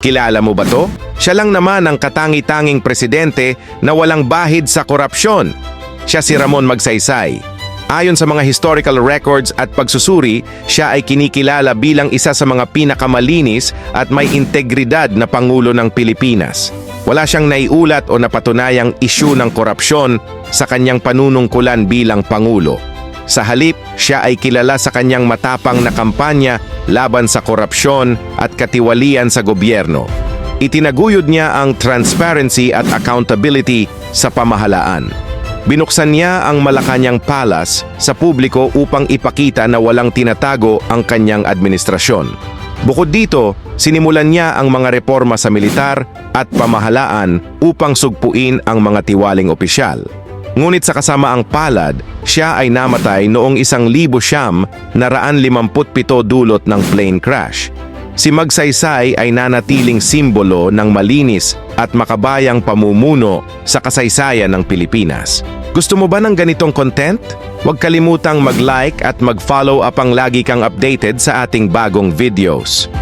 Kilala mo ba to? Siya lang naman ang katangi-tanging presidente na walang bahid sa korupsyon. Siya si Ramon Magsaysay. Ayon sa mga historical records at pagsusuri, siya ay kinikilala bilang isa sa mga pinakamalinis at may integridad na Pangulo ng Pilipinas. Wala siyang naiulat o napatunayang isyu ng korupsyon sa kanyang panunungkulan bilang Pangulo. Sa halip, siya ay kilala sa kanyang matapang na kampanya laban sa korupsyon at katiwalian sa gobyerno. Itinaguyod niya ang transparency at accountability sa pamahalaan. Binuksan niya ang Malacanang Palace sa publiko upang ipakita na walang tinatago ang kanyang administrasyon. Bukod dito, sinimulan niya ang mga reforma sa militar at pamahalaan upang sugpuin ang mga tiwaling opisyal. Ngunit sa kasamaang palad, siya ay namatay noong isang libo siyam na raan limamputpito dulot ng plane crash. Si Magsaysay ay nanatiling simbolo ng malinis at makabayang pamumuno sa kasaysayan ng Pilipinas. Gusto mo ba ng ganitong content? Huwag kalimutang mag-like at mag-follow upang lagi kang updated sa ating bagong videos.